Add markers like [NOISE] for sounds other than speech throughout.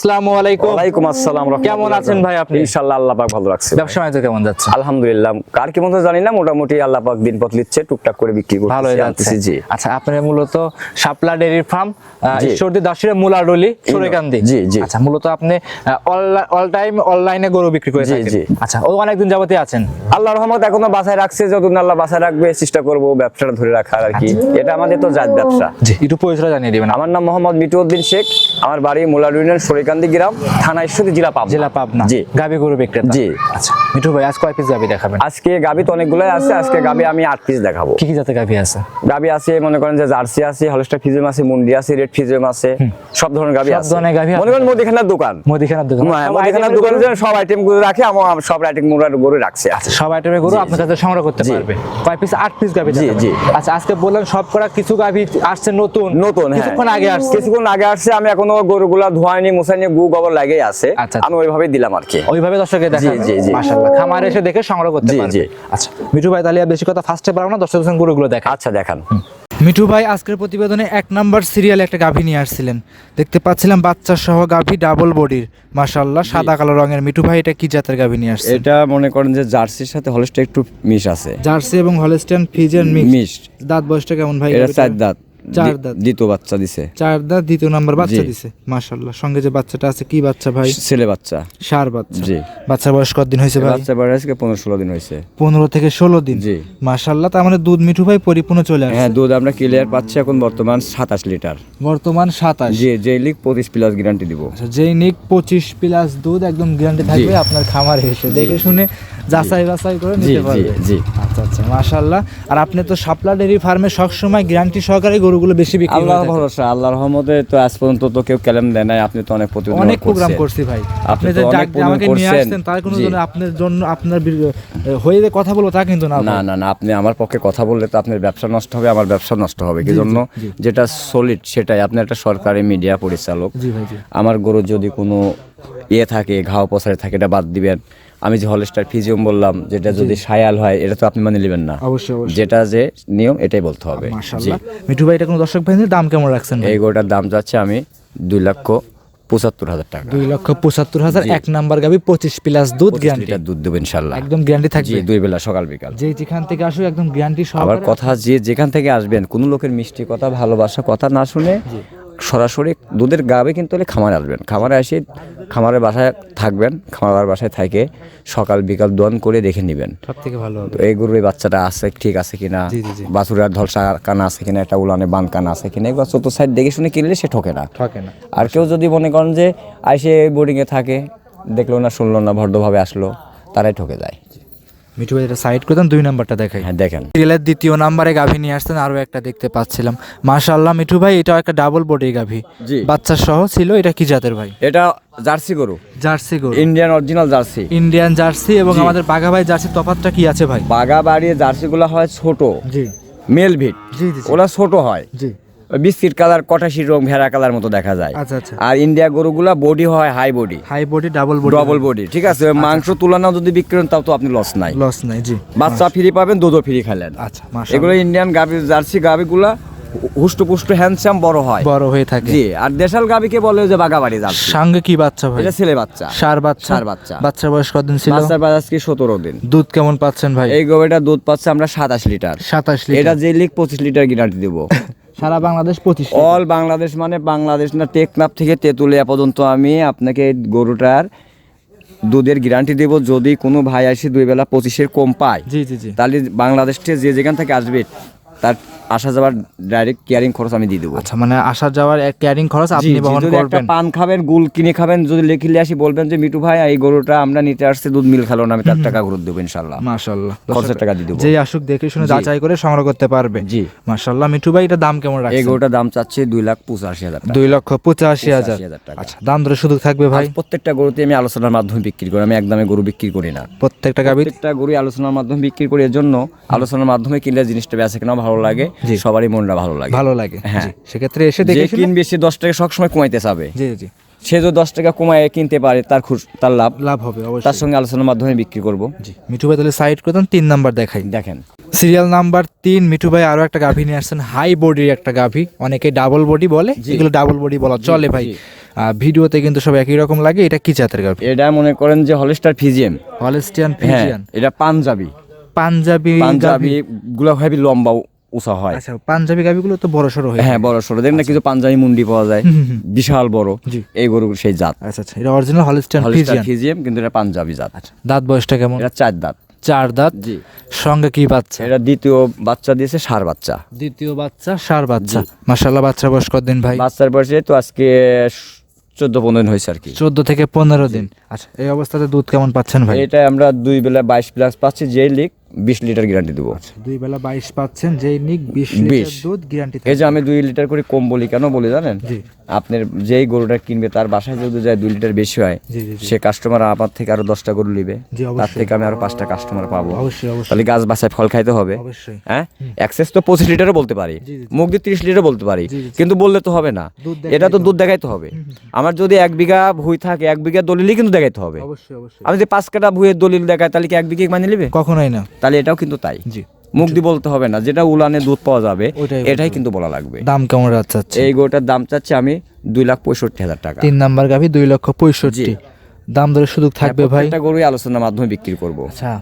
আসসালামু আলাইকুম। ওয়ালাইকুম আসসালাম কেমন আছেন ভাই আপনি? ইনশাআল্লাহ আল্লাহ পাক ভালো রাখছে ব্যবসা বাণিজ্য কেমন যাচ্ছে? আলহামদুলিল্লাহ। কার কি মতো জানি না মোটামুটি আল্লাহ পাক লিচ্ছে টুকটাক করে বিক্রি করতেছি ভালোই যাচ্ছে। জি। আচ্ছা আপনার মূলত শাপলা ডেয়ারি ফার্ম। ঈশ্বরদী দাসিরা মুলাডলি সুরেকান্দি। জি, জি। আচ্ছা মূলত আপনি অল টাইম অনলাইনে গরু বিক্রি করে থাকেন। জি। আচ্ছা ও যাবতই আছেন? আল্লাহর রহমত এখনও বাসায় রাখছে যতদিন আল্লাহ বাসায় রাখবে চেষ্টা করব ব্যবসাটা ধরে রাখার আর কি। আচ্ছা। এটা আমাদের তো জাত ব্যবসা। জি একটু পরিচয় জানিয়ে দিবেন। আমার নাম মোহাম্মদ মিটুউদ্দিন শেখ আমার বাড়ি মুলার ইউনিয়ন সরিকান্দি গ্রাম থানা ঈশ্বরদী জেলা পাবনা। জেলা পাবনা। জি। গাবি গরু বিক্রেতা। জি। আচ্ছা। মিঠু ভাই আজ কয় পিস গাবি দেখাবেন? আজকে গাবি তো অনেকগুলাই আছে আজকে গাবি আমি আট পিস দেখাবো। কি কি জাতের গাবি আছে? গাবি আছে মনে করেন যে জার্সি আছে হলস্টার ফিজিয়াম আছে মুন্ডি আছে রেড ফিজিয়াম আছে সব ধরনের গাবি সব আছে। ধরনের গাভী মনে করেন মুদিখানার দোকান। মুদিখানার দোকান। হ্যাঁ, সব মুদিখানার দোকানে যে সব আইটেমগুলো রাখে আমার সব আইটেম গরু রাখছে আচ্ছা সব আইটেমের গরু আপনার কাছে সংগ্রহ করতে। পারবে। কয় পিস আট পিস গাবি জি, জি। আচ্ছা আজকে বললেন সব করা কিছু গাভি আসছে নতুন। নতুন হ্যাঁ। কিছুক্ষণ আগে আসছে। কিছুক্ষণ আগে আসছে আমি এখনও গরুগুলা ধোয়াইনি মুছাইনি গু গোবর লাগেই আছে আচ্ছা, আমি ওইভাবে দিলাম আর কি। ওইভাবে দর্শকে দেখা জি, জি। মাশাআল্লাহ। খামারে এসে দেখে সংগ্রহ করতে পারবে। জি। আচ্ছা মিঠু ভাই তাহলে বেশি কথা ফার্স্টে পারব না দর্শক গরুগুলো দেখা আচ্ছা দেখান। মিঠু ভাই আজকের প্রতিবেদনে এক নাম্বার সিরিয়ালে একটা গাভী নিয়ে আসছিলেন। দেখতে পাচ্ছিলাম বাচ্চা সহ গাভী ডাবল বডির। মাশাল্লাহ সাদা কালো রঙের। মিঠু ভাই এটা কি জাতের গাভী নিয়ে আসছে এটা মনে করেন যে জার্সির সাথে হলস্টার একটু মিশ আছে। জার্সি এবং হলস্টিয়ান ফিজেন মিক্স। মিশ। দাঁত বয়সটা কেমন ভাই? এটা চার দাঁত। চার দাঁত। দ্বিতীয় বাচ্চা দিছে। চার দাঁত দ্বিতীয় নাম্বার বাচ্চা দিছে মাশাল্লাহ সঙ্গে যে বাচ্চাটা আছে কি বাচ্চা ভাই? ছেলে বাচ্চা। সার বাচ্চা। জি। বাচ্চার বয়স হয়েছে ভাই? বাচ্চা বয়স আজকে পনেরো ষোলো দিন হয়েছে। পনেরো থেকে ষোলো দিন। জি। মাশাল্লাহ তার মানে দুধ মিঠু ভাই পরিপূর্ণ চলে আসছে। হ্যাঁ দুধ আমরা ক্লিয়ার পাচ্ছি এখন বর্তমান সাতাশ লিটার। বর্তমান সাতাশ। জি যে লিগ পঁচিশ প্লাস গ্যারান্টি দিব। আচ্ছা, যেই নিক পঁচিশ প্লাস দুধ একদম গ্যারান্টি থাকবে আপনার খামারে এসে দেখে শুনে যাচাই বাছাই করে জি, নিতে পারবে। জি। আচ্ছা আচ্ছা মাশাআল্লাহ। আর আপনি তো শাপলা ডেয়ারি ফার্মে সবসময় গ্যারান্টি সহকারে গরুগুলো বেশি বিক্রি করে আল্লাহ ভরসা আল্লাহর রহমতে তো আজ পর্যন্ত তো কেউ ক্যালেম দেয় নাই আপনি তো অনেক প্রতিদিন অনেক প্রোগ্রাম করছি ভাই। আপনি তো যে অনেক আমাকে নিয়ে। আসছেন তার কোনো জন্য আপনার জন্য আপনার হয়ে কথা বলব তা কিন্তু না না না না আপনি আমার পক্ষে কথা বললে তো আপনার ব্যবসা নষ্ট হবে আমার ব্যবসা নষ্ট হবে। কি জন্য যেটা সলিড সেটাই। আপনি একটা সরকারি মিডিয়া পরিচালক। জি ভাই জি। আমার গরুর যদি কোনো ইয়ে থাকে ঘাও পসারে থাকে এটা বাদ দিবেন। আমি যে হলস্টার ফিজিয়াম বললাম যেটা যদি সায়াল হয় এটা তো আপনি মানে নেবেন না। অবশ্যই যেটা যে নিয়ম এটাই বলতে হবে। জি। মিঠু ভাই এটা কোনো দর্শক ভাই দাম কেমন রাখছেন? এই গরুটার দাম যাচ্ছে আমি দুই লক্ষ পঁচাত্তর হাজার টাকা। দুই লক্ষ পঁচাত্তর হাজার এক নাম্বার গাবি পঁচিশ প্লাস দুধ গ্যারান্টি দুধ দেবো ইনশাল্লাহ একদম গ্যারান্টি থাকবে। দুই বেলা সকাল বিকাল। যে যেখান থেকে আসুক একদম গ্যারান্টি আবার কথা যে যেখান থেকে আসবেন কোনো লোকের মিষ্টি কথা ভালোবাসা কথা না শুনে সরাসরি দুধের গাবে কিন্তু হলে খামারে আসবেন। খামারে এসে খামারের বাসায় থাকবেন খামার বাসায় থাকে সকাল বিকাল দোয়ান করে দেখে নেবেন। সব থেকে ভালো তো এই গরুর বাচ্চাটা আছে ঠিক আছে কিনা। বাছুরার ধলসা কানা আছে কিনা একটা উলানে বান কানা আছে কিনা এগুলো চতুর্থ সাইড দেখে শুনে কিনলে সে ঠকে না। ঠকে না। আর কেউ যদি মনে করেন যে আইসে বোর্ডিংয়ে থাকে। দেখল না শুনলো না ভদ্রভাবে আসলো তারাই ঠকে যায়। মিঠু ভাই এটা সাইড করে দেন দুই নাম্বারটা দেখাই। হ্যাঁ দেখেন। সিরিয়ালের দ্বিতীয় নাম্বারে গাভী নিয়ে আসছেন আরও একটা দেখতে পাচ্ছিলাম। মাশাআল্লাহ মিঠু ভাই এটাও একটা ডাবল বডি গাভী। জি। বাচ্চা সহ ছিল এটা কি জাতের ভাই? এটা জার্সি গরু। জার্সি গরু। Indian original Jersey. Indian Jersey এবং। আমাদের বাঘাভাই জার্সি তফাতটা কি আছে ভাই? বাগা বাড়ির জার্সিগুলো হয় ছোট। জি। মেল ভিট জি জি। ওরা ছোট হয়। জি। বিস্কিট কালার কটাশি রং ভেড়া কালার মতো দেখা যায়। আচ্ছা আচ্ছা। আর ইন্ডিয়া গরুগুলা বডি হয় high body high body double body double body ঠিক আছে? মাংস তুলনাও যদি বিক্রি করেন তাও তো আপনি লস নাই। লস নাই জি। বাচ্চা ফ্রি পাবেন দুধও ফ্রি খেলেন। আচ্ছা এগুলো ইন্ডিয়ান গাভি জার্সি হুষ্ট হ্যান্ডসাম বড় হয়। বড় হয়ে থাকে। জি আর দেশাল গাভিকে বলে যে বাগাবাড়ি জার্সি। সঙ্গে কি বাচ্চা ভাই? এটা ছেলে বাচ্চা। সার বাচ্চা? ষাঁড় বাচ্চা। বাচ্চার বয়স কতদিন ছিল? বাচ্চার বাজাজ কি সতেরো দিন। দুধ কেমন পাচ্ছেন ভাই? এই গরুটা দুধ পাচ্ছে আমরা সাতাশ লিটার। সাতাশ এটা লিটার যে লিখ পঁচিশ লিটার গ্যারান্টি দেবো। [LAUGHS] সারা বাংলাদেশ পঁচিশ অল বাংলাদেশ মানে বাংলাদেশ না টেকনাফ থেকে তেঁতুলিয়া পর্যন্ত আমি আপনাকে গরুটার দুধের গ্যারান্টি দেব যদি কোনো ভাই আসে দুই বেলা পঁচিশের কম পায়। জি জি জি। তাহলে বাংলাদেশ থেকে যে যেখান থেকে আসবে তার আসা যাওয়ার ডাইরেক্ট কেয়ারিং খরচ আমি দিয়ে দেবো। আচ্ছা মানে আসা যাওয়ার ক্যারিং খরচ আপনি বহন করবেন। পান খাবেন গুল কিনে খাবেন যদি লিখিলে আসি বলবেন যে মিটু ভাই এই গরুটা আমরা নিতে আসছে দুধ মিল খেলো না আমি তার টাকা ঘুরত দেবো ইনশাল্লাহ মাশাআল্লাহ। খরচের টাকা দিয়ে দেবো। যে আসুক দেখে শুনে যাচাই করে সংগ্রহ করতে পারবে। জি। মাশাআল্লাহ মিঠু ভাই এটা দাম কেমন এই রাখছেন? গরুটার দাম চাচ্ছে দুই লাখ পঁচাশি হাজার দুই লক্ষ পঁচাশি হাজার। টাকা। আচ্ছা দাম ধরে শুধু থাকবে ভাই? প্রত্যেকটা গরুতে আমি আলোচনার মাধ্যমে বিক্রি করি আমি একদমে গরু বিক্রি করি না। প্রত্যেকটা গাভীর? প্রত্যেকটা গরু আলোচনার মাধ্যমে বিক্রি করি এর জন্য আলোচনার মাধ্যমে কিনলে জিনিসটা বেঁচে কেনা ভালো লাগে সবারই মনটা ভালো লাগে। ভালো লাগে হ্যাঁ। সেক্ষেত্রে এসে দেখে কিনবে সে দশ টাকা সবসময় কমাইতে চাবে। জি জি সে যদি দশ টাকা কমায় কিনতে পারে তার খুশ তার লাভ। লাভ হবে তার সঙ্গে আলোচনার মাধ্যমে বিক্রি করব। জি মিঠু ভাই তাহলে সাইড করে তিন নাম্বার দেখাই। দেখেন। সিরিয়াল নাম্বার তিন মিঠু ভাই আরও একটা গাভী নিয়ে আসছেন হাই বডির একটা গাভী। অনেকে ডাবল বডি বলে এগুলো ডাবল বডি বলা চলে ভাই। ভিডিওতে কিন্তু সব একই রকম লাগে এটা কি জাতের গাভী? এটা মনে করেন যে হলস্টার ফিজিএম হলেস্টিয়ান ফিজিয়ান এটা পাঞ্জাবি। পাঞ্জাবি পাঞ্জাবি গুলা ভাবি লম্বা উঁচা হয়। আচ্ছা পাঞ্জাবি গাভীগুলো তো বড় সড়ো হয় হ্যাঁ বড় সড়ো। দেখেন না কিছু পাঞ্জাবি মুন্ডি পাওয়া যায়। বিশাল বড়। এই গরু সেই জাত। আচ্ছা আচ্ছা। এটা অরিজিনাল হলেস্টিয়ান হলস্টার ফিজিয়ান কিন্তু এটা পাঞ্জাবি জাত। দাঁত বয়সটা কেমন? এটা চার দাঁত। চার দাঁত? জি। সঙ্গে কি বাচ্চা? এটা দ্বিতীয় বাচ্চা দিয়েছে সার বাচ্চা। দ্বিতীয় বাচ্চা সার বাচ্চা। মাশাল্লাহ বাচ্চা বয়স কতদিন ভাই? বাচ্চার বয়সে তো আজকে চোদ্দ পনেরো দিন হয়েছে আর কি। চোদ্দ থেকে পনেরো দিন। আচ্ছা এই অবস্থাতে দুধ কেমন পাচ্ছেন ভাই? এটা আমরা দুই বেলা বাইশ প্লাস পাচ্ছি যে লিক বিশ লিটার গ্যারান্টি দেবো। দুই বেলা বাইশ পাচ্ছেন যেই নিক বিশ লিটার দুধ গ্যারান্টি এই যে আমি দুই লিটার করে কম বলি কেন বলি জানেন? আপনার যেই গরুটা কিনবে তার বাসায় যদি যায় দুই লিটার বেশি হয় সে কাস্টমার আমার থেকে আরও দশটা গরু নিবে। তার থেকে আমি আরও পাঁচটা কাস্টমার পাবো। তাহলে গাছ বাসায় ফল খাইতে হবে। হ্যাঁ? অ্যাক্সেস তো পঁচিশ লিটারও বলতে পারি। মুখ দিয়ে তিরিশ লিটার বলতে পারি। কিন্তু বললে তো হবে না। এটা তো দুধ দেখাইতে হবে। আমার যদি এক বিঘা ভুই থাকে এক বিঘা দলিলই কিন্তু দেখাইতে হবে। আমি যদি পাঁচ কাটা ভুঁয়ের দলিল দেখাই তাহলে কি এক বিঘে মানে নেবে? কখনোই না। তাহলে এটাও কিন্তু তাই। জি। মুখ দিয়ে বলতে হবে না যেটা উলানে দুধ পাওয়া যাবে এটাই কিন্তু বলা লাগবে। দাম কেমন চাচ্ছে? এই গোটার দাম চাচ্ছে আমি দুই লাখ পঁয়ষট্টি হাজার টাকা। তিন নাম্বার গাভি দুই লক্ষ পঁয়ষট্টি। দাম দরে সুযোগ থাকবে ভাই। একটা গরুই আলোচনার মাধ্যমে বিক্রি করব। আচ্ছা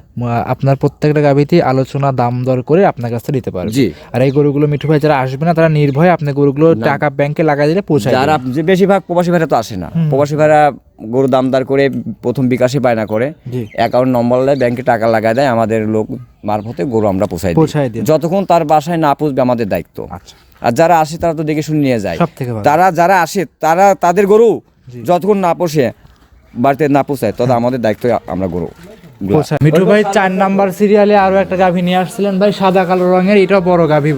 আপনার প্রত্যেকটা গাভিতে আলোচনা দাম দর করে আপনার কাছে দিতে পারবে। জি। আর এই গরুগুলো মিঠু ভাই যারা আসবে না তারা নির্ভয় আপনি গরুগুলো টাকা ব্যাংকে লাগাই দিলে পৌঁছায় যারা যে বেশিরভাগ প্রবাসী ভাড়া তো আসে না। প্রবাসী ভাড়া গরু দামদার করে প্রথম বিকাশে বায়না করে। অ্যাকাউন্ট নম্বর দেয় ব্যাংকে টাকা লাগায় দেয় আমাদের লোক মারফতে গরু আমরা পোষাই পৌঁছায় দিই। যতক্ষণ তার বাসায় না পুষবে আমাদের দায়িত্ব। আচ্ছা। আর যারা আসে তারা তো দেখে শুনে নিয়ে যায়। তারা যারা আসে তারা তাদের গরু যতক্ষণ না পোষে বাড়িতে না পোষায় তবে আমাদের দায়িত্ব আমরা গরু মিঠু ভাই চার নাম্বার সিরিয়ালে আরও একটা গাভী নিয়ে আসছিলেন ভাই সাদা কালো রঙের এটা বড় গাভী।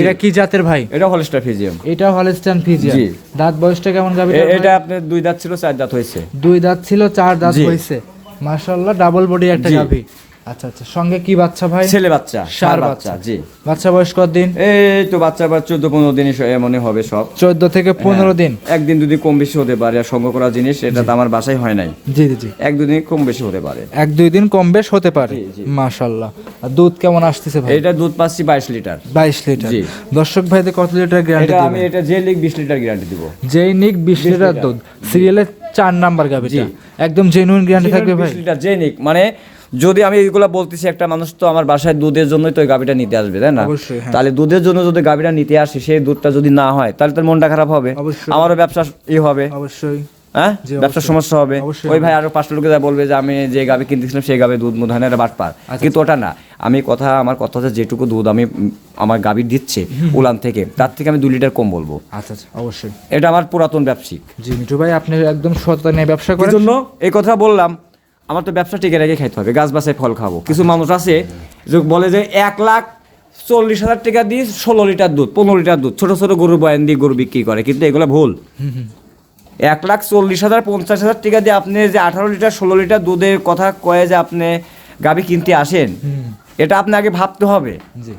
এটা কি জাতের ভাই? এটা হলস্টার ফিজিয়াম এটা হলস্টার ফিজিয়াম। দাঁত বয়সটা কেমন গাভী এটা আপনার দুই দাঁত ছিল চার দাঁত হয়েছে। দুই দাঁত ছিল চার দাঁত হইছে হয়েছে। মাশাআল্লাহ ডাবল বডি একটা গাভী। আচ্ছা আচ্ছা। সঙ্গে কি বাচ্চা ভাই? ছেলে বাচ্চা ষাঁড় বাচ্চা। জি। বাচ্চা বয়স কতদিন? এই তো বাচ্চা বা চোদ্দ পনেরো দিনই মনে হবে সব। চোদ্দ থেকে পনেরো দিন? একদিন দুদিন কম বেশি হতে পারে আর সংগ্রহ করা জিনিস এটা তো আমার বাসায় হয় নাই। জি জি জি। এক দুদিন কম বেশি হতে পারে। এক দুই দিন কম বেশ হতে পারে। মাশাল্লাহ আর দুধ কেমন আসতেছে ভাই? এটা দুধ পাচ্ছি বাইশ লিটার। বাইশ লিটার। দর্শক ভাইদের কত লিটার গ্যারান্টি আমি এটা যে লিগ বিশ লিটার গ্যারান্টি দিব। যেই নিক বিশ লিটার দুধ। সিরিয়ালের চার নাম্বার গাভিটা। একদম জেনুইন গ্যারান্টি থাকবে ভাই। লিটার যে নিক মানে যদি আমি এইগুলা বলতেছি একটা মানুষ তো আমার বাসায় দুধের জন্যই তো গাভিটা নিতে আসবে তাই না? হ্যাঁ। তাহলে দুধের জন্য যদি গাভিটা নিতে আসে সেই দুধটা যদি না হয় তাহলে তার মনটা খারাপ হবে? আমারও ব্যবসা ই হবে। অবশ্যই। হ্যাঁ? ব্যবসার সমস্যা হবে। ওই ভাই আরও পাঁচটা লোকে যা বলবে যে আমি যে গাবে কিনতেছিলাম সেই গাবে দুধ হয় না এটা বাটপার। আচ্ছা, কিন্তু ওটা না। আমি কথা আমার কথা হচ্ছে যেটুকু দুধ আমি আমার গাভী দিচ্ছে উলান থেকে তার থেকে আমি দু লিটার কম বলব। আচ্ছা আচ্ছা অবশ্যই। এটা আমার পুরাতন ব্যবসায়িক জি মিঠু ভাই আপনি একদম সততা নিয়ে ব্যবসা করার জন্য? এই কথা বললাম। আমার তো ব্যবসা টিকে রেখে খাইতে হবে গাছ বাসায় ফল খাব। কিছু মানুষ আছে যে বলে যে এক লাখ চল্লিশ হাজার টাকা দিয়ে ষোলো লিটার দুধ পনেরো লিটার দুধ ছোটো ছোটো গরু বয়ান দিয়ে গরু বিক্রি করে কিন্তু এগুলো ভুল। এক লাখ চল্লিশ হাজার পঞ্চাশ হাজার টাকা দিয়ে আপনি যে আঠারো লিটার ষোলো লিটার দুধের কথা কয়ে যে আপনি গাবি কিনতে আসেন এটা আপনাকে ভাবতে হবে। জি।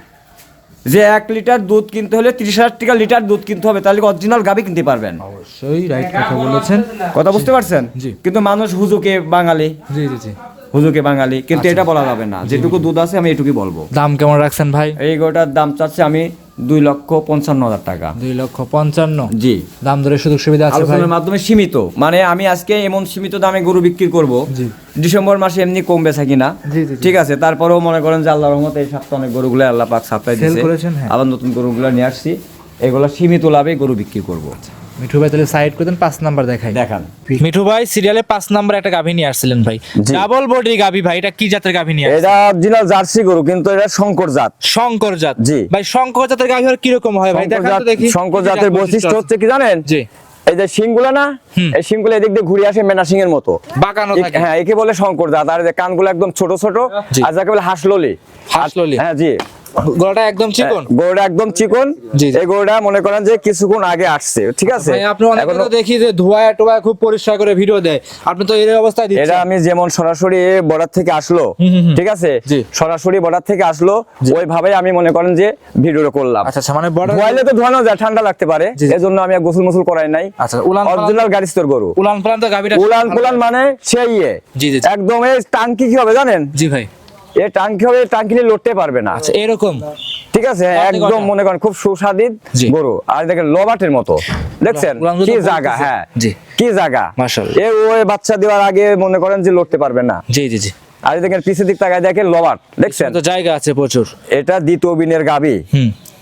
যে এক লিটার দুধ কিনতে হলে তিরিশ হাজার টাকা লিটার দুধ কিনতে হবে তাহলে অরিজিনাল গাবি কিনতে পারবেন। অবশ্যই রাইট কথা বলেছেন। কথা বুঝতে পারছেন? জি। কিন্তু মানুষ হুজুকে বাঙালি। জি জি জি। হুজুকে বাঙালি কিন্তু এটা বলা যাবে না। যেটুকু দুধ আছে আমি এটুকুই বলব। দাম কেমন রাখছেন ভাই? এই গোটার দাম চাচ্ছে আমি দুই লক্ষ পঞ্চান্ন হাজার টাকা। দুই লক্ষ পঞ্চান্ন। জি। দাম ধরে সুযোগ সুবিধা আছে আলোচনার মাধ্যমে সীমিত। মানে আমি আজকে এমন সীমিত দামে গরু বিক্রি করব। ডিসেম্বর মাসে এমনি কম বেচা কিনা। জি, জি, জি। ঠিক আছে তারপরেও মনে করেন যে আল্লাহ রহমতে এই সপ্তাহে অনেক গরুগুলো আল্লাহ পাক সাপ্তাহে দিয়েছে হ্যাঁ। আবার নতুন গরুগুলো নিয়ে আসছি। এগুলো সীমিত লাভে গরু বিক্রি করব। মিঠু ভাই তাহলে সাইড করে দেন পাঁচ নাম্বার দেখাই। দেখান। মিঠু ভাই সিরিয়ালে পাঁচ নাম্বার একটা গাভী নিয়ে আসছিলেন ভাই। ডাবল বডি গাভী ভাই এটা কি জাতের গাভী নিয়ে এটা অরিজিনাল জার্সি গরু কিন্তু এটা শঙ্কর জাত। শঙ্কর জাত। জি। ভাই শঙ্কর জাতের গাভী আর কীরকম হয় ভাই? দেখান তো দেখি। শঙ্কর কি কি জাতের বৈশিষ্ট্য হচ্ছে কি জানেন? জি। এই যে শিংগুলো না এই শিংগুলো এদিক দিয়ে ঘুরে আসে মেনা সিং এর মতো। বাঁকানো থাকে। হ্যাঁ একে বলে শঙ্কর জাত আর যে কানগুলো একদম ছোট ছোট। আর যাকে বলে হাসললি। হাঁসললি। হ্যাঁ জি। গলাটা একদম চিকন? গরুটা একদম চিকন। এই মনে করেন যে কিছুক্ষণ আগে আসছে ঠিক আছে? আপনি অনেকে দেখি যে ধোয়া টোয়া খুব পরিষ্কার করে ভিডিও দেয়। আপনি তো এই অবস্থায় এটা আমি যেমন সরাসরি বর্ডার থেকে আসলো। ঠিক আছে? সরাসরি বর্ডার থেকে আসলো ওইভাবে আমি মনে করেন যে ভিডিওটা করলাম। আচ্ছা আচ্ছা মানে বর্ডার ধোয়াইলে তো ধোয়ানো যায় ঠান্ডা লাগতে পারে। এজন্য আমি গোসল মোসল করাই নাই। আচ্ছা, উলান অরিজিনাল গাড়ি স্তর গরু। উলান পালান তো গাভিটা উলান পুলান মানে সেই ইয়ে। একদম এই টাঙ্কি কি হবে জানেন? জি ভাই। এই টাঙ্কি হবে টাঙ্কি নিয়ে লড়তে পারবে না। আচ্ছা এরকম। ঠিক আছে হ্যাঁ, একদম মনে করেন খুব সুস্বাদিত গরু। আর দেখেন লবাটের মতো। দেখছেন? কি তো জায়গা হ্যাঁ। কি জায়গা। এ ওই বাচ্চা দেওয়ার আগে মনে করেন যে লড়তে পারবে না। জি জি জি। আর দেখেন পিছের দিক তাকায় দেখেন লবাট। দেখছেন তো জায়গা আছে প্রচুর। এটা দ্বিতীয় বিনের গাবি।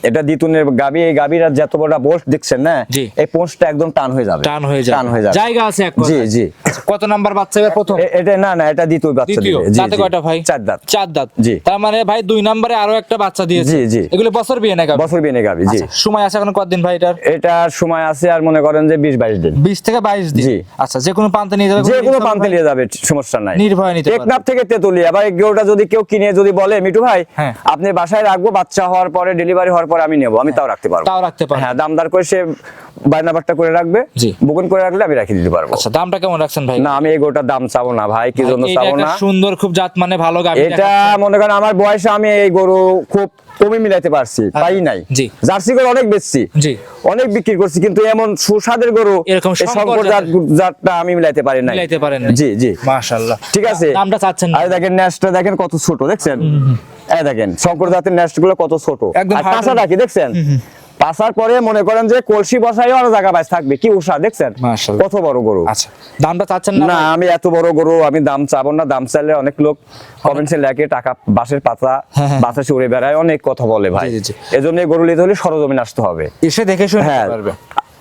এটা দ্বিতীয় গাবি এই গাবির আর যত বড় পোস্ট দেখছেন না এই পোস্টটা একদম টান হয়ে যাবে। টান হয়ে যায় টান হয়ে যাবে। জায়গা আছে এক জি জি। আচ্ছা, কত নাম্বার বাচ্চা এবার প্রথম? এটা না না এটা দ্বিতীয় বাচ্চা দিবে। জি, জি। কয়টা ভাই? চার দাঁত। চার দাঁত। জি। তার মানে ভাই দুই নম্বরে আরও একটা বাচ্চা দিয়েছে। জি, জি। এগুলো বছর বিয়ে নাকি বছর বিনে গাবি জি। সময় আছে এখন কতদিন ভাই এটার? এটার সময় আছে আর মনে করেন যে বিশ বাইশ দিন। বিশ থেকে বাইশ দিন? জি। আচ্ছা যে কোনো প্রান্তে নিয়ে যাবে যে কোনো পান্তে নিয়ে যাবে সমস্যা নাই। নির্ভয় নিতে পারবে। টেকনাফ থেকে তেতুলিয়া। বা এই গরুটা যদি কেউ কিনে যদি বলে মিটু ভাই হ্যাঁ। আপনি বাসায় রাখব বাচ্চা হওয়ার পরে ডেলিভারি হওয়ার পরে আমি নেব আমি তাও রাখতে পারব। তাও রাখতে পারব। হ্যাঁ দামদার করে সে বায়নাবারটা করে রাখবে বুকন করে রাখলে আমি রাখি দিতে পারব। আচ্ছা দামটা কেমন রাখছেন ভাই? না আমি এই গোটা দাম চাবো না ভাই কি জন্য চাবো না? সুন্দর খুব জাত মানে ভালো গাড়ি এটা মনে করেন আমার বয়সে আমি এই গরু খুব কমে মিলাইতে পারছি পাই নাই। আচ্ছা। জার্সি গরু অনেক বেচছি অনেক বিক্রি করছি কিন্তু এমন সুস্বাদের গরু এরকম জাতটা আমি মিলাইতে পারি নাই। মিলাইতে পারেন। জি জি। মাশাআল্লাহ। ঠিক আছে। দামটা চাচ্ছেন? আর দেখেন নেস্টটা দেখেন কত ছোট দেখছেন? এই দেখেন শঙ্কর জাতের নেস্টগুলো কত ছোট। আর কাঁচা রাখি দেখছেন? পাশার পরে মনে করেন যে কলসি বসাইও আর জায়গা বাইস থাকবে। কি উষা দেখছেন? কত বড় গরু। আচ্ছা দামটা চাচ্ছেন না? আমি এত বড় গরু আমি দাম চাবো না। দাম চাইলে অনেক লোক কমেন্টসে লেখে টাকা বাসের পাতা বাসে হ্যাঁ। উড়ে বেড়ায় অনেক কথা বলে ভাই। এজন্য গরু নিতে হলে সরজমিন আসতে হবে। এসে দেখে শুনে হ্যাঁ।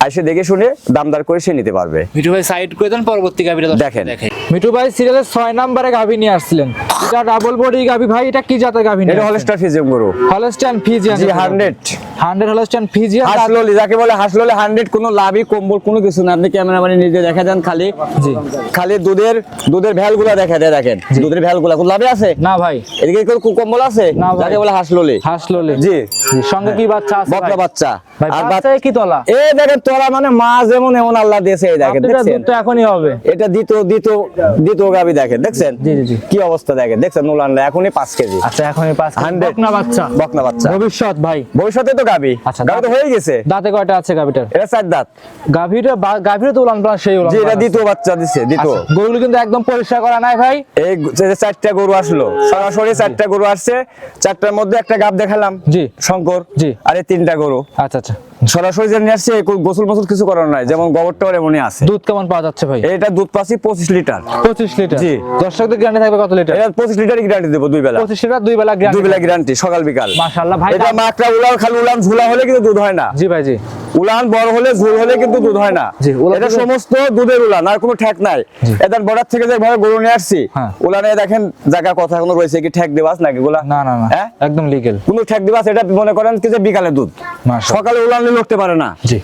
এসে দেখে শুনে দামদার করে সে নিতে পারবে। মিঠু ভাই সাইড করে দেন পরবর্তী গাভীটা দেখেন। মিঠু ভাই সিরিয়ালের ছয় নম্বরে গাভী নিয়ে আসছিলেন। এটা ডাবল বডি গাভী। ভাই এটা কি জাতের গাভী এটা হলস্টার ফিজিয়াম গরু। হলস্টাইন ফিজিয়ান জি হান্ড্রেড হান্ড্রেড হলস্টাইন ফিজিয়ান হাসলোলি যাকে বলে হাসলোলি হান্ড্রেড কোনো লাভই কম্বল কোনো কিছু না। আপনি ক্যামেরাম্যানে নিজে দেখা যান খালি। জি। খালি দুধের দুধের ভ্যালগুলা দেখা দেয় দেখেন। দুধের ভ্যালগুলা। কোনো লাভে আছে? না ভাই। এদিকে কোনো কম্বল আছে? না ভাই। যাকে বলে হাসলোলি। হাসলোলে। জি। জি, সঙ্গে কি বাচ্চা আছে বকনা বাচ্চা। আর বাচ্চায় কি তলা। এ দেখেন তোরা মানে মা যেমন এমন আল্লাহ দিয়েছে এই দেখেন দেখছেন? দুধ এখনই হবে। এটা দ্বিতীয় দ্বিতীয় দ্বিতীয় গাবি দেখেন দেখছেন? জি, জি, জি। কি অবস্থা দেখেন দেখছেন? নোলান এখনই পাঁচ কেজি। আচ্ছা এখনই বকনা বাচ্চা। বকনা বাচ্চা। ভবিষ্যৎ ভাই। ভবিষ্যতে তো গাবি। আচ্ছা, গাবি তো হয়ে গেছে। দাঁতে কয়টা আছে গাভীটার এটা চার দাঁত। গাভীটা বা- তো উলান পালান সেই উলান জি এটা দ্বিতীয় বাচ্চা দিচ্ছে দ্বিতীয়। আচ্ছা, গরুগুলো কিন্তু একদম পরিষ্কার করা নাই ভাই। এই যে চারটা গরু আসলো সরাসরি চারটা গরু আসছে চারটার মধ্যে একটা গাব দেখালাম জি। শঙ্কর জি। আর এই তিনটা গরু। আচ্ছা আচ্ছা সরাসরি যে নিয়ে আসছে গোসল মোসল কিছু করার নাই যেমন গোবরটা ওর এমনই আছে। দুধ কেমন পাওয়া যাচ্ছে ভাই? এটা দুধ পাচ্ছি পঁচিশ লিটার। পঁচিশ লিটার? জি। দর্শকদের গ্যারান্টি থাকবে কত লিটার? এটা পঁচিশ লিটারই গ্যারান্টি দেবো দুই বেলা। পঁচিশ লিটার দুই বেলা দুই বেলা গ্যারান্টি সকাল বিকাল। মাশাআল্লাহ ভাই এটা উলান খালি উলান ঝুলা হলে কিন্তু দুধ হয় না। জি ভাই জি। উলান বড় হলে ঝুল হলে কিন্তু দুধ হয় না। এটা সমস্ত দুধের উলান আর কোনো ঠেক নাই। এদের বর্ডার থেকে যে ভাবে গরু নিয়ে আসছি হ্যাঁ। উলানে দেখেন জায়গা কথা এখনও রয়েছে কি ঠেক দেবাস নাকি গুলা? না না না। হ্যাঁ? একদম লিগেল কোনো ঠেক দিবাস এটা মনে করেন কি যে বিকালে দুধ। সকালে উলান লড়তে পারে না। জি।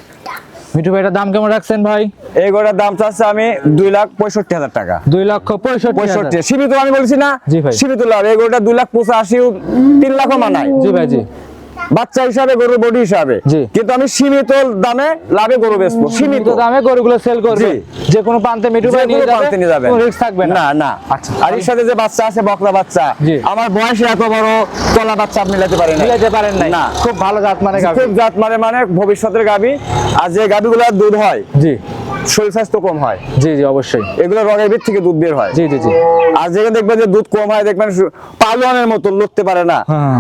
মিঠু ভাই দাম কেমন রাখছেন ভাই? এই গোটার দাম চাচ্ছে আমি দুই লাখ পঁয়ষট্টি হাজার টাকা। দুই লক্ষ পঁয়ষট্টি। সীমিত আমি বলছি না। সীমিত লাভ। এই গরুটা দুই লাখ পঁচাশি তিন লাখও মানায়। জি ভাই জি। বাচ্চা হিসাবে গরুর বডি হিসাবে। কিন্তু আমি সীমিত দামে লাভে গরু বেচবো সীমিত। দামে গরুগুলো সেল করবে। যে কোনো প্রান্তে মিঠু ভাই নিয়ে যাবে নিয়ে। কোনো রিস্ক থাকবে না। না আচ্ছা। আর এর সাথে যে বাচ্চা আছে বকরা বাচ্চা আমার বয়সে এত বড় তলা বাচ্চা আপনি নিতে পারেন না মিলাইতে পারেন না। খুব ভালো জাত মানে গাভী। খুব জাত মানে মানে ভবিষ্যতের গাবি আর যে গাবিগুলোর দুধ হয় জি। শরীর স্বাস্থ্য কম হয়। জি জি অবশ্যই। এগুলো রগের ভিত থেকে দুধ বের হয়। জি জি জি। আর যেখানে দেখবেন যে দুধ কম হয় দেখবেন পালোয়ানের মতো লড়তে পারে না। হ্যাঁ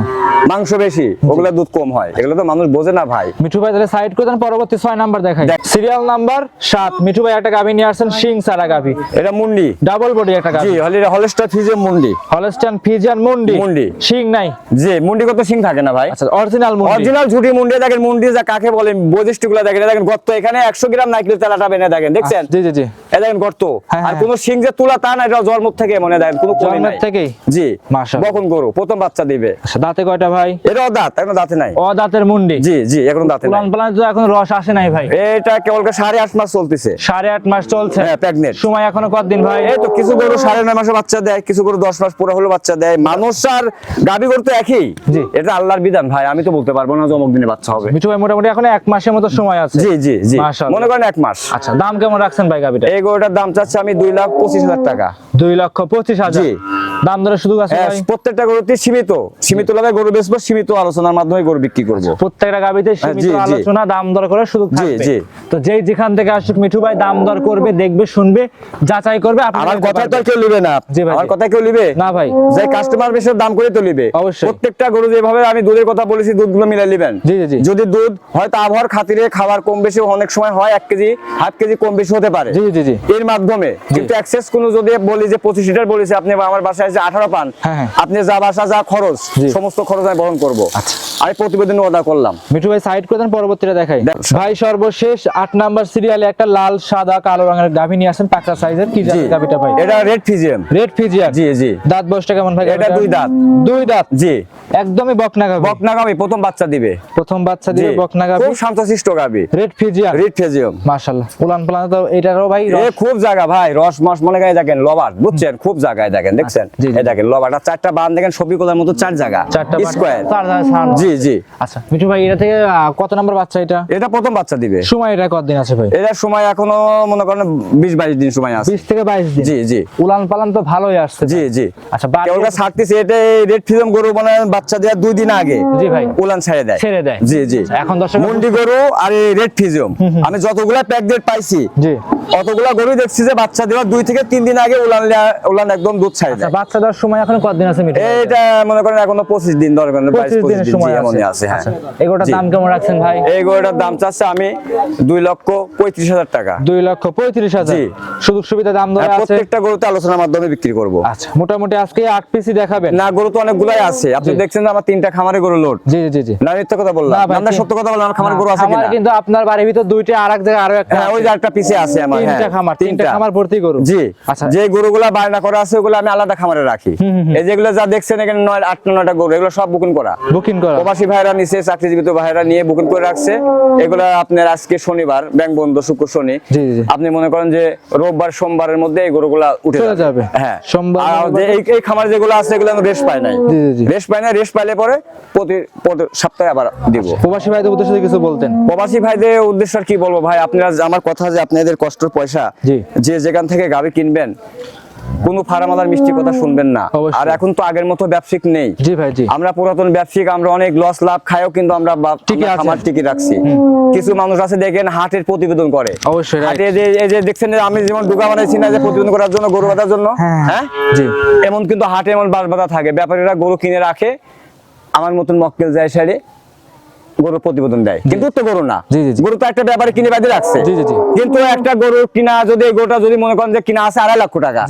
মাংস বেশি ওগুলো দুধ কম হয়। এগুলো তো মানুষ বোঝে না ভাই। মিঠু ভাই তাহলে সাইড করে পরবর্তী ছয় নাম্বার দেখাই। সিরিয়াল নাম্বার সাত। মিঠু ভাই একটা গাভী নিয়ে আসছেন শিং সারা গাভী। এটা মুন্ডি। ডাবল বডি একটা গাভী। হলে হলেস্টার ফিজে মুন্ডি। হলস্টাইন ফিজিয়ান মুন্ডি। মুন্ডি। শিং নাই। জি মুন্ডি কত সিং থাকে না ভাই? আচ্ছা অরিজিনাল মুন্ডি। অরিজিনাল ঝুটি মুন্ডি দেখেন মুন্ডি যা কাকে বলে বৈশিষ্ট্যগুলো দেখেন দেখেন গত এখানে একশো গ্রাম নাইকেল তেলাটা বেনে দেখেন দেখেন দেখছেন? জি জি জি। এ দেখেন গর্ত। হ্যাঁ, আর হ্যাঁ। কোন সিং যে তুলা তা না এটা থেকে মনে দেখেন কোনো কমে নাই। থেকেই? জি। মাশাআল্লাহ। বকন গরু প্রথম বাচ্চা দিবে। আচ্ছা, দাঁতে কয়টা ভাই? দাঁত এখনও দাঁতে নাই। ও দাঁতের মুন্ডি। জি জি এখনও দাঁতে নাই। পালান তো এখন রস আসে নাই ভাই। এটা কেবল সাড়ে আট মাস চলতেছে। সাড়ে আট মাস চলছে। হ্যাঁ সময় এখনও কতদিন ভাই? এই তো কিছু গরু সাড়ে নয় মাসে বাচ্চা দেয় কিছু গরু দশ মাস পুরো হলো বাচ্চা দেয়। মানুষ আর গাভী গরু তো একই। জি। এটা আল্লাহর বিধান ভাই আমি তো বলতে পারব না যে অমুক দিনে বাচ্চা হবে। মিঠু ভাই মোটামুটি এখন এক মাসের মতো সময় আছে। জি জি জি। মাশাআল্লাহ। মনে করেন এক মাস। আচ্ছা দাম কেমন রাখছেন ভাই গাবিটা? এই গরুটার দাম চাচ্ছে আমি দুই লাখ পঁচিশ হাজার টাকা। দুই লক্ষ পঁচিশ হাজার। জি। দাম ধরে শুধু আছে হ্যাঁ, প্রত্যেকটা গরুতে সীমিত। সীমিত লাভে গরু বেচবো সীমিত আলোচনার মাধ্যমে গরু বিক্রি করব। প্রত্যেকটা গাবিতে সীমিত জি, জি। আলোচনা দাম দর করে শুধু জি, জি। তো যেই যেখান থেকে আসুক মিঠু ভাই দাম দর করবে দেখবে শুনবে যাচাই করবে আমার কথায় তো কেউ লিবে না। জি ভাই, আমার জি। কথায় কেউ লিবে না ভাই। যে কাস্টমার বেশি দাম করে তো লিবে অবশ্যই। প্রত্যেকটা গরু যেভাবে আমি দুধের কথা বলেছি দুধগুলো মিলাই লিবেন জি, জি, জি। যদি দুধ হয়তো আবহাওয়ার খাতিরে খাবার কম বেশি অনেক সময় হয় এক কেজি হাফ কেজি কম বেশি হতে পারে। জি জি জি। এর মাধ্যমে। কিন্তু অ্যাক্সেস কোনো যদি বলি যে পঁচিশ লিটার বলেছে আপনি আমার বাসায় এসে আঠারো পান হ্যাঁ, হ্যাঁ। আপনি যা বাসা যা খরচ সমস্ত খরচ আমি বহন করব। আচ্ছা। আমি প্রতিবেদন অর্ডার করলাম। মিঠু ভাই সাইড করে দেন পরবর্তীটা দেখাই। ভাই সর্বশেষ আট নাম্বার সিরিয়ালে একটা লাল সাদা কালো রঙের গাভী নিয়ে আসেন পাকড়া সাইজের কি জাতের গাভীটা ভাই? এটা রেড ফিজিয়াম রেড ফিজিয়ার জি জি। দাঁত বয়সটা কেমন ভাই? এটা দুই দাঁত। দুই দাঁত? জি। একদমই বকনা গাভী বকনাগামী প্রথম বাচ্চা দিবে। প্রথম বাচ্চা দিবে বকনা গাভী খুব শান্তশিষ্ট গাবি রেড ফিজিয়ার রেড ফিজিয়াম মাশাআল্লাহ। পুলান পুলান তো এটারও ভাই এ খুব জায়গা ভাই রস মস মনে গায়ে দেখেন লবার বুঝছেন? খুব জায়গায় দেখেন দেখছেন? জি, জি। এই দেখেন লবারটা চারটা বান দেখেন ছবি কোলার মতো চার জায়গা। চারটা বাচ্চা- স্কোয়ার। চার জায়গায় জি জি। আচ্ছা মিঠু ভাই এটা থেকে কত নাম্বার বাচ্চা এটা? এটা প্রথম বাচ্চা দিবে। সময় এটা কতদিন আছে ভাই? এটার সময় এখনও মনে করেন বিশ বাইশ দিন সময় আছে। বিশ থেকে বাইশ দিন। জি জি। উলান পালান তো ভালোই আসছে। জি জি। আচ্ছা বাড়ি- ছাড়তেছে এটা রেড ফিজম গরু মানে বাচ্চা দেওয়ার দুই দিন আগে। জি ভাই। উলান ছেড়ে দেয়। ছেড়ে দেয়। জি জি। এখন দর্শক মুন্ডি গরু আর রেড ফিজম। আমি যতগুলা প্যাক ডেট পাইছি জি। অতগুলা গরু দেখছি যে বাচ্চা দেওয়ার দুই থেকে তিন দিন আগে উলান উলান একদম দুধ ছাড়ে আচ্ছা দেয়। বাচ্চা দেওয়ার সময় এখন কতদিন আছে ভাই? এইটা মনে করেন এখনও পঁচিশ দিন দরকার বাইশ পঁচিশ পঁচিশ দিনের সময় এমনই আছে। হ্যাঁ। আচ্ছা, দাম কেমন রাখছেন ভাই? এই গরুটার দাম চাচ্ছে আমি দুই লক্ষ পঁয়ত্রিশ হাজার টাকা। দুই লক্ষ হাজার। সুযোগ সুবিধা দাম ধরে হ্যাঁ, আছে। প্রত্যেকটা গরুতে আলোচনার মাধ্যমে বিক্রি করব। আচ্ছা মোটামুটি আজকে আট পিসি দেখাবেন। না গরু তো অনেকগুলাই আছে। আপনি দেখছেন যে আমার তিনটা খামারে গরু লোড জি জি জি না মিথ্যা কথা বললাম। আমরা সত্য কথা বললাম আমার খামার গরু আছে কিনা? কিন্তু আপনার বাড়ির ভিতর দুইটা আর এক জায়গায় আরও একটা হ্যাঁ ওই যে একটা পিছে আছে আমার হ্যাঁ তিনটা খামার তিনটা খামার ভর্তি করু জি আচ্ছা। যে গরুগুলা বায়না করা আছে ওগুলো আমি আলাদা খামারে রাখি। এই যেগুলো যা দেখছেন এখানে নয় আট নয়টা গরু এগুলো সব বুকিং করা। বুকিং করা। প্রবাসী ভাইরা নিচে চাকরিজীবিত ভাইরা নিয়ে বুকিং করে রাখছে। এগুলো আপনার আজকে শনিবার ব্যাংক বন্ধ শুক্র শনি। জি, জি। আপনি মনে করেন যে রোববার সোমবারের মধ্যে এই গরুগুলা উঠে যাবে। হ্যাঁ। সোমবার, আর যে এই এই খামার যেগুলো আছে এগুলো আমি রেস্ট পাই নাই। জি, জি। রেস্ট পায় না রেস্ট পাইলে পরে প্রতি প্রতি সপ্তাহে আবার দিব। প্রবাসী ভাইদের উদ্দেশ্যে কিছু বলতেন। প্রবাসী ভাইদের উদ্দেশ্য কি বলব ভাই? আপনারা আমার কথা যে আপনাদের কষ্ট পয়সা যে যেখান থেকে গাবি কিনবেন কোনো ফার্মাদার মিষ্টি কথা শুনবেন না। আর এখন তো আগের মতো ব্যবসায়িক নেই। জি ভাই জি। আমরা পুরাতন ব্যবসায়িক আমরা অনেক লস লাভ খাইও কিন্তু আমরা আমরা টিকে রাখছি। কিছু মানুষ আছে দেখেন হাটের প্রতিবেদন করে। অবশ্যই. হাটে যে এই যে দেখছেন আমি যেমন ডুকা বানাইছি না যে প্রতিবেদন করার জন্য গরু বাঁধার জন্য হ্যাঁ, হ্যাঁ? জি। এমন কিন্তু হাটে এমন বাস বাঁধা থাকে। ব্যাপারীরা গরু কিনে রাখে আমার মতন মক্কেল যায় সাইডে। গরু প্রতিবেদন দেয়। কিন্তু তো গরু না। গরু তো একটা ব্যাপারে কিনে বাঁধে রাখছে। কিন্তু একটা গরু কিনা যদি এই গরুটা যদি মনে করেন যে কিনা আছে আড়াই লক্ষ টাকা।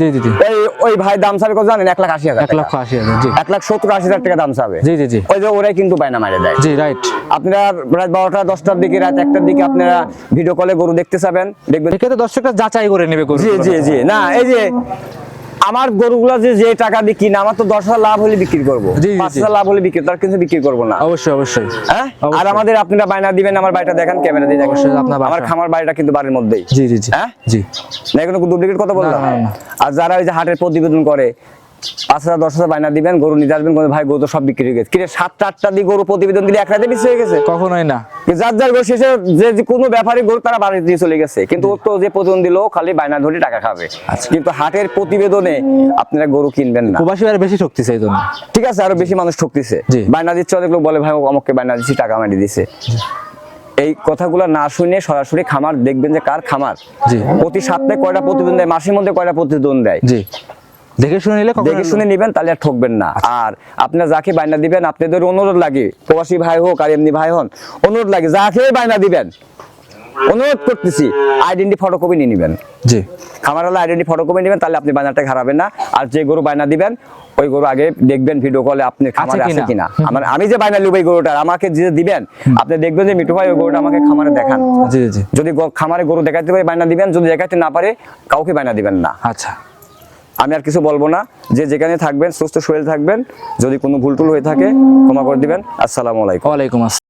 এই ওই ভাই দাম চাবে কত জানেন? এক লাখ আশি হাজার এক লক্ষ আশি হাজার এক লাখ সত্তর আশি হাজার টাকা দাম চাবে জি জি জি। ওই যে ওরাই কিন্তু বায়না মারে দেয়। জি রাইট আপনারা রাত বারোটা দশটার দিকে রাত একটার দিকে আপনারা ভিডিও কলে গরু দেখতে যাবেন দেখবেন দর্শকরা যাচাই করে নেবে গরু জি জি জি। না এই যে আমার গরুগুলো যে যে টাকা দিয়ে কিনা আমার তো দশ হাজার লাভ হলে বিক্রি করব। পাঁচ হাজার লাভ হলে বিক্রি তার কিন্তু বিক্রি করব না। অবশ্যই অবশ্যই। হ্যাঁ? আর আমাদের আপনারা বায়না দিবেন আমার বাড়িটা দেখেন ক্যামেরা দিয়ে দেখেন। আপনার আমার খামার বাড়িটা কিন্তু বাড়ির মধ্যেই। জি জি জি। হ্যাঁ? জি। না এখন ডুপ্লিকেট কথা বললাম। আর যারা ওই যে হাটের প্রতিবেদন করে পাঁচ হাজার দশ হাজার বায়না দিবেন গরু নিতে আসবেন ভাই গরু তো সব বিক্রি হয়ে গেছে। কিরে সাতটা আটটা দিয়ে গরু প্রতিবেদন দিলে এক রাতে বিক্রি হয়ে গেছে? কখনোই না। যার যার গরু শেষে যে কোনো ব্যাপারী গরু তারা বাড়ি দিয়ে চলে গেছে। কিন্তু ও তো যে প্রতিবেদন দিল খালি বায়না ধরে টাকা খাবে। আচ্ছা। কিন্তু হাটের প্রতিবেদনে আপনারা গরু কিনবেন না। প্রবাসী ভাইয়ের বেশি শক্তিছে এই জন্য। ঠিক আছে আরও বেশি মানুষ ঠকতেছে। বায়না দিচ্ছে অনেক লোক বলে ভাই আমাকে বায়না দিচ্ছি টাকা মারি দিছে। এই কথাগুলো না শুনে সরাসরি খামার দেখবেন যে কার খামার। প্রতি সপ্তাহে কয়টা প্রতিবেদন দেয় মাসের মধ্যে কয়টা প্রতিবেদন দেয়? দেখে শুনে নিলে দেখে শুনে নিবেন তাহলে আর ঠকবেন না। আর আপনার যাকে বায়না দিবেন আপনাদের অনুরোধ লাগে প্রবাসী ভাই হোক আর এমনি ভাই হন অনুরোধ লাগে যাকে বায়না দিবেন অনুরোধ করতেছি আইডেন্টি ফটোকপি নিয়ে নেবেন। জি। খামার হলে আইডেন্টি ফটোকপি নেবেন তাহলে আপনি বায়নাটা হারাবেন না। আর যে গরু বায়না দিবেন ওই গরু আগে দেখবেন ভিডিও কলে আপনি খামারে আছে কিনা? আমার আমি যে বায়না লিব এই গরুটার আমাকে যে দিবেন আপনি দেখবেন যে মিঠু ভাই ওই গরুটা আমাকে খামারে দেখান। জি জি যদি খামারে গরু দেখাতে পারে বায়না দিবেন যদি দেখাতে না পারে কাউকে বায়না দিবেন না। আচ্ছা। আমি আর কিছু বলব না। যে যেখানে থাকবেন, সুস্থ শরীর থাকবেন, যদি কোনো ভুল টুল হয়ে থাকে, ক্ষমা করে দিবেন। আসসালামু আলাইকুম। ওয়ালাইকুম আসসালাম।